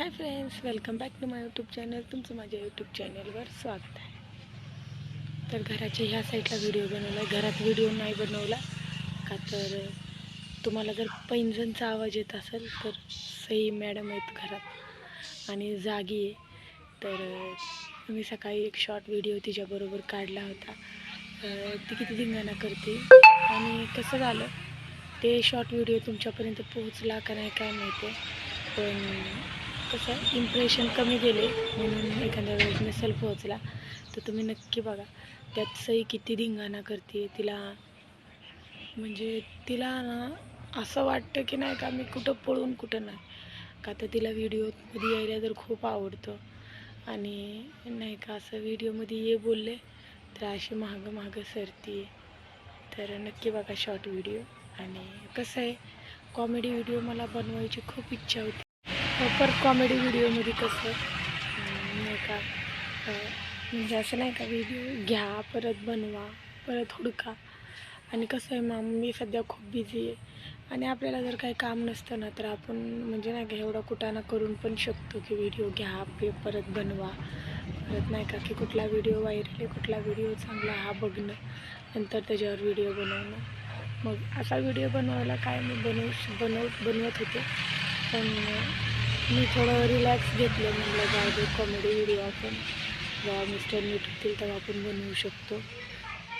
Hi friends welcome back to my YouTube channel तुमचं माझ्या YouTube चॅनलवर स्वागत आहे. तर घराच्या ह्या साईडला व्हिडिओ बनवला आहे घरात व्हिडिओ नाही बनवला. का तर तुम्हाला जर पैंजणचा आवाज येत असेल तर सई मॅडम आहेत घरात. आणि जागी आहे. तर मी सकाळी एक शॉर्ट व्हिडिओ तिच्याबरोबर काढला होता. ती किती धिंगाणा करते. आणि कसं झालं ते शॉर्ट व्हिडिओ तुमच्यापर्यंत पोहोचला का नाही काय माहिती आहे. पण कसं इम्प्रेशन कमी गेले म्हणून एखाद्या वेळेस नसेल पोहोचला तर तुम्ही नक्की बघा त्यात सई किती धिंगाणा करते तिला. म्हणजे तिला ना असं वाटतं की नाही का मी कुठं पळून कुठं नाही. का तर तिला व्हिडिओमध्ये यायला तर खूप आवडतं. आणि नाही का असं व्हिडिओमध्ये ये बोलले तर अशी महागं महागं सरती तर नक्की बघा शॉर्ट व्हिडिओ आणि कसं आहे कॉमेडी व्हिडिओ मला बनवायची खूप इच्छा होती. प्रॉपर कॉमेडी व्हिडिओमध्ये कसं? नाही का? म्हणजे असं नाही का व्हिडिओ घ्या परत बनवा परत हुडका. आणि कसं आहे माम मी सध्या खूप बिझी आहे. आणि आपल्याला जर काही काम नसतं ना तर आपण म्हणजे नाही का एवढा कुटाणा करून पण शकतो की व्हिडिओ घ्या पे परत बनवा. परत नाही का की कुठला व्हिडिओ व्हायरल आहे कुठला व्हिडिओ चांगला हा बघणं. नंतर त्याच्यावर व्हिडिओ बनवणं. मग असा व्हिडिओ बनवायला काय मी बनवू बनव बनवत होते. पण मी थोडं रिलॅक्स घेतलं म्हणलं जाऊ दे कॉमेडी व्हिडिओ आपण जेव्हा मिस्टर नीट होतील तेव्हा आपण बनवू शकतो.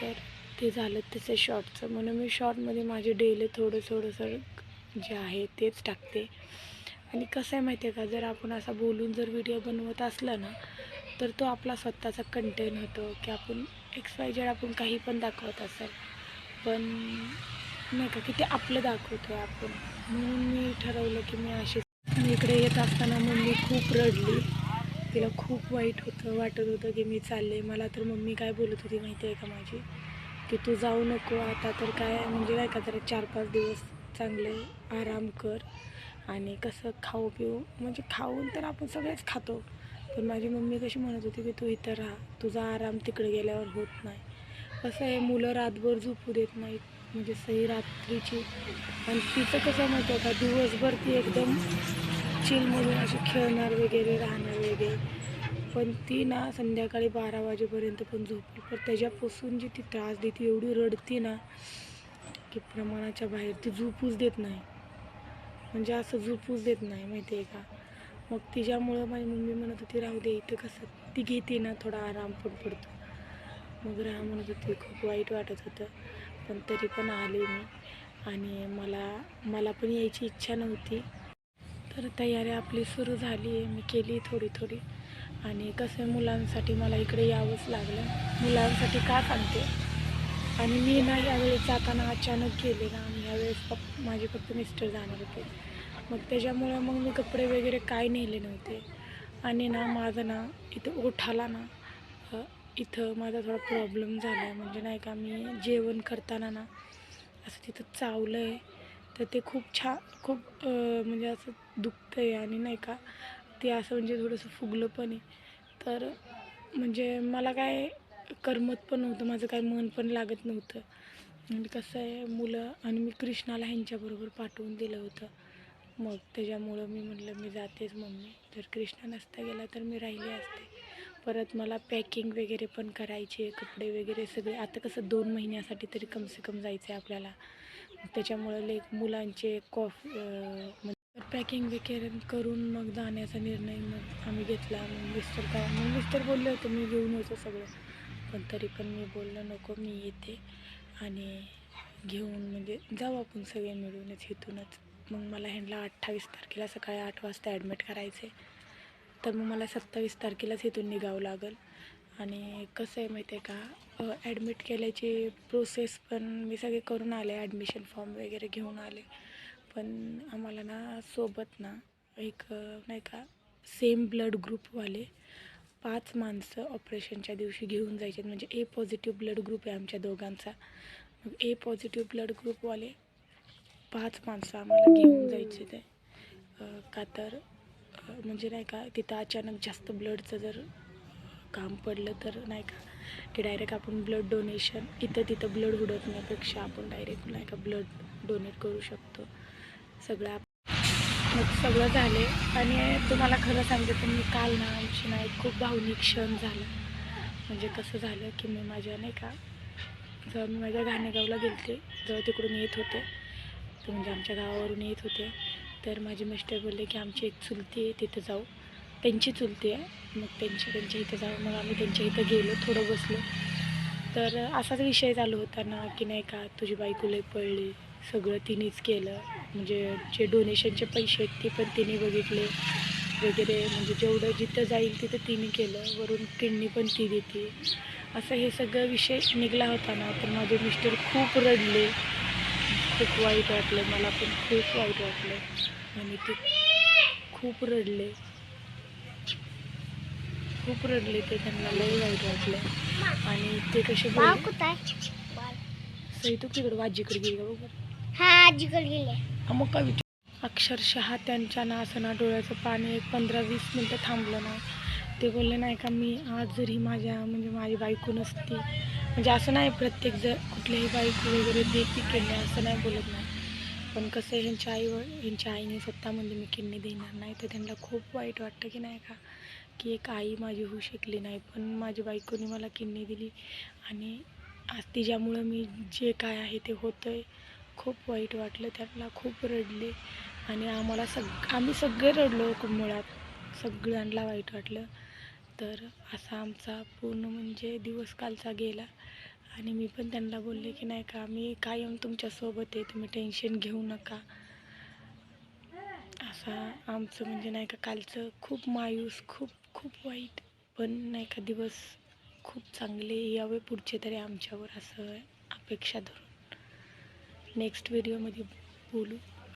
तर ते झालं त्याचं शॉर्टचं म्हणून मी शॉर्टमध्ये माझे डेली थोडं थोडंसं जे आहे तेच टाकते. आणि कसं आहे माहिती आहे का जर आपण असा बोलून जर व्हिडिओ बनवत असलं ना तर तो आपला स्वतःचा कंटेंट होतो की आपण एक्स वाय जेड आपण काही पण दाखवत असेल. पण नाही का की ते आपलं दाखवतो आहे आपण. म्हणून मी ठरवलं की मी असे मी इकडे येत असताना मम्मी खूप रडली. तिला खूप वाईट होतं वाटत होतं की मी चालले. मला तर मम्मी काय बोलत होती माहिती आहे का माझी? की तू जाऊ नको आता तर काय म्हणजे काय का जरा चार पाच दिवस चांगले आराम कर आणि कसं खाऊ पिऊ. म्हणजे खाऊन तर आपण सगळेच खातो. पण माझी मम्मी कशी म्हणत होती की तू इथं राहा तुझा आराम तिकडे गेल्यावर होत नाही. कसं आहे मुलं रातभर झोपू देत नाहीत. म्हणजे सही रात्रीची. आणि तिचं कसं माहिती का दिवसभर ती एकदम चिलमधून अशी खेळणार वगैरे राहणार वगैरे. पण ती ना संध्याकाळी बारा वाजेपर्यंत पण झोपली. पण त्याच्यापासून जी ती त्रास देते एवढी रडती ना की प्रमाणाच्या बाहेर ती झोपूच देत नाही. म्हणजे असं झोपूच देत नाही माहिती आहे का? मग तिच्यामुळं माझी मम्मी म्हणत होती राहू दे इथं कसं ती घेते ना थोडा आराम पण पडतो. मग राह म्हणत होती खूप वाईट वाटत होतं. पण तरी पण आले मी. आणि मला मला पण यायची इच्छा नव्हती. तर तयारी आपली सुरू झाली आहे. मी केली थोडी थोडी. आणि कसं आहे, मुलांसाठी मला इकडे यावंच लागलं. मुलांसाठी का सांगते? आणि मी ना यावेळेस जाताना अचानक गेले ना. आणि यावेळेस पप माझे फक्त मिस्टर जाणार होते. मग त्याच्यामुळे मग मी कपडे वगैरे काय नेले नव्हते. आणि ना माझं ना इथं ओठाला ना इथं माझा थोडा प्रॉब्लेम झाला आहे म्हणजे नाही का मी जेवण करताना ना असं तिथं चावलं आहे तर ते खूप छान खूप म्हणजे असं दुखतं आहे आणि नाही का ते असं म्हणजे थोडंसं फुगलं पण आहे. तर म्हणजे मला काय करमत पण नव्हतं. माझं काय मन पण लागत नव्हतं. म्हणजे कसं आहे मुलं आणि मी कृष्णाला ह्यांच्याबरोबर पाठवून दिलं होतं. मग त्याच्यामुळं मी म्हटलं मी जातेच मम्मी. जर कृष्णा नसता गेला तर मी राहिली असते. परत मला पॅकिंग वगैरे पण करायची आहे कपडे वगैरे सगळे. आता कसं दोन महिन्यासाठी तरी कम से कम जायचं आहे आपल्याला. त्याच्यामुळं लेक मुलांचे कॉफ पॅकिंग म्हणजे वगैरे करून मग जाण्याचा निर्णय मग आम्ही घेतला. मग मिस्टर काय मग मिस्टर बोलले होते मी घेऊन होतो सगळं. पण तरी पण मी बोललं नको मी येते आणि घेऊन म्हणजे जाऊ आपण सगळे मिळूनच इथूनच मग मला ह्यांना अठ्ठावीस तारखेला सकाळी आठ वाजता ॲडमिट करायचे तर मग मला सत्तावीस तारखेलाच इथून निघावं लागेल. आणि कसं आहे माहिती आहे का? ॲडमिट केल्याची प्रोसेस पण मी सगळे करून आले ॲडमिशन फॉर्म वगैरे घेऊन आले. पण आम्हाला ना सोबत ना एक नाही का सेम ब्लड ग्रुपवाले पाच माणसं ऑपरेशनच्या दिवशी घेऊन जायचे. म्हणजे ए पॉझिटिव्ह ब्लड ग्रुप आहे आमच्या दोघांचा. मग ए पॉझिटिव्ह ब्लड ग्रुपवाले पाच माणसं आम्हाला घेऊन जायचे ते. का तर म्हणजे नाही का तिथं अचानक जास्त ब्लडचं जर काम पडलं तर नाही का की डायरेक्ट आपण ब्लड डोनेशन इथं तिथं ब्लड हुडकण्यापेक्षा आपण डायरेक्ट नाही का ब्लड डोनेट करू शकतो. सगळं आप- मग सगळं झाले आणि तुम्हाला खरं सांगते तर मी काल ना आमची नाही खूप भावनिक क्षण झाला. म्हणजे कसं झालं की मी माझ्या नाही का जेव्हा मी माझ्या घाणेगावला गेलते जेव्हा तिकडून येत होते. तर म्हणजे आमच्या गावावरून येत होते. तर माझे मिस्टर बोलले की आमची एक चुलती आहे तिथं जाऊ. त्यांची चुलती आहे. मग त्यांची त्यांच्या इथं जाऊ. मग आम्ही त्यांच्या इथं गेलो थोडं बसलो. तर असाच विषय चालू होता ना की नाही का तुझी बायको लय पळली सगळं तिनेच केलं. म्हणजे जे डोनेशनचे पैसे आहेत ते पण तिने बघितले. वगैरे म्हणजे जेवढं जिथं जाईल तिथं तिने केलं. वरून किडनी पण ती देते. असं हे सगळं विषय निघला होता ना तर माझे मिस्टर खूप रडले. खूप वाईट वाटलं मला पण खूप वाईट वाटलं. आणि ते खूप रडले. खूप रडले ते त्यांना लय वाईट वाटलं. आणि ते कसे सई तू तिकडे वाजीकडे गेली का हा आजीकडे गेले. मग काय विचार? अक्षरशः त्यांच्या ना असं ना डोळ्याचं पाणी एक पंधरा वीस मिनटं थांबलं नाही. ते बोलले नाही का मी आज जरी माझ्या म्हणजे माझी बायको नसती म्हणजे असं नाही प्रत्येक जर कुठल्याही बायको वगैरे देते किडनी असं नाही बोलत नाही पण कसं आहे ह्यांच्या आई ह्यांच्या आईने स्वतः म्हणजे मी किडनी देणार नाही तर त्यांना खूप वाईट वाटतं की नाही का की एक आई माझी होऊ शकली नाही. पण माझ्या बायकोने मला किडनी दिली आणि आज तिच्यामुळं मी जे काय आहे ते होतं आहे खूप वाईट वाटलं त्यांना खूप रडले आणि आम्हाला सग आम्ही सगळे रडलो खूप मुळात सगळ्यांना वाईट वाटलं. तर असा आमचा पूर्ण म्हणजे दिवस कालचा गेला. आणि मी पण त्यांना बोलले की नाही का मी कायम तुमच्यासोबत आहे? तुम्ही टेन्शन घेऊ नका. असा आमचं म्हणजे नाही का कालचं खूप मायूस खूप खूप वाईट. पण नाही का दिवस खूप चांगले यावे पुढचे तरी आमच्यावर असं अपेक्षा धरून. नेक्स्ट व्हिडिओमध्ये बोलू.